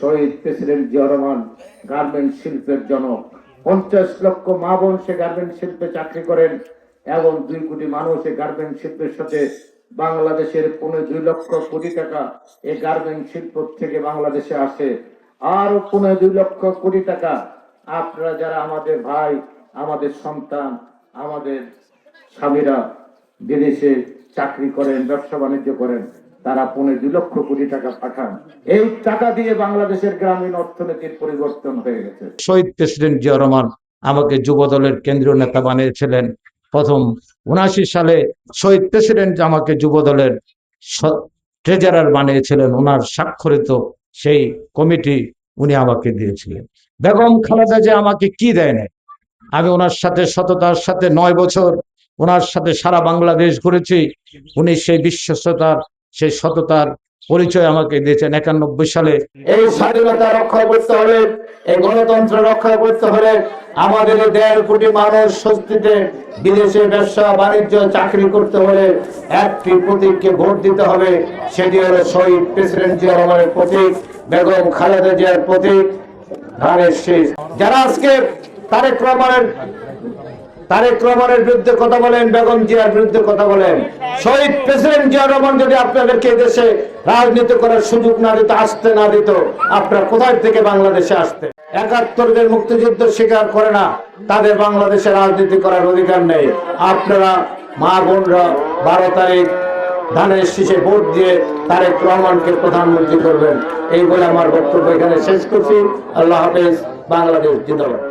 শহীদ president Zia Rahman garment শিল্পের জনক। পঞ্চাশ লক্ষ মা বোন সে গার্মেন্ট শিল্পে চাকরি করেন এবং দুই কোটি মানুষ এই গার্মেন্ট শিল্পের সাথে বাংলাদেশের পনেরো দুই লক্ষ কোটি টাকা এই গার্মেন্ট শিল্প থেকে বাংলাদেশে আসে। আরও পনেরো দুই লক্ষ কোটি টাকা আপনারা যারা আমাদের ভাই, আমাদের সন্তান, আমাদের স্বামীরা বিদেশে চাকরি করেন, ব্যবসা বাণিজ্য করেন, তারা পনেরো দুই লক্ষ কোটি টাকা পাঠান। এই টাকা দিয়ে বাংলাদেশের গ্রামীণ অর্থনীতির পরিবর্তন হয়ে গেছে। শহীদ প্রেসিডেন্ট জিয়া রহমান আমাকে যুব দলের কেন্দ্রীয় নেতা বানিয়েছিলেন। প্রথম উনাশি সালে শহীদ প্রেসিডেন্ট আমাকে যুব দলের ট্রেজারার বানিয়েছিলেন। ওনার স্বাক্ষরিত সেই কমিটি উনি আমাকে দিয়েছিলেন। বেগম খালেদা যে আমাকে কি দেয় নাই? আমি ওনার সাথে সততার সাথে নয় বছর ওনার সাথে সারা বাংলাদেশ ঘুরেছি। উনি সেই বিশ্বস্ততার, সেই সততার পরিচয় আমাকে দিয়েছেন একানব্বই সালে। এই স্বাধীনতা রক্ষা করতে হলে, এই গণতন্ত্র রক্ষা করতে হলে আমাদের দেড় কোটি মানুষ স্বস্তিতে বিদেশে ব্যবসা, বাণিজ্য, চাকরি করতে হলে একটি প্রতীককে ভোট দিতে হবে। সেটি হলো শহীদ প্রেসিডেন্ট জিয়া রহমানের প্রতীক, বেগম খালেদা জিয়ার প্রতীক, ধানের শীষ। যারা আজকে তারেক রহমানের তারেক রহমানের বিরুদ্ধে কথা বলেন, বেগম জিয়ার বিরুদ্ধে কথা বলেন। শহীদ প্রেসিডেন্ট জিয়া রহমান যদি আপনাদেরকে রাজনীতি করার সুযোগ না দিত, আসতে না দিত, আপনারা কোথায় থেকে বাংলাদেশে আসতে মুক্তিযুদ্ধ স্বীকার করে না, তাদের বাংলাদেশে রাজনীতি করার অধিকার নেই। আপনারা মা বোনরা বারো তারিখ ধানের শীষে ভোট দিয়ে তারেক রহমানকে প্রধানমন্ত্রী করবেন। এই বলে আমার বক্তব্য এখানে শেষ করছি। আল্লাহ হাফেজ, বাংলাদেশ জিন্দাবাদ।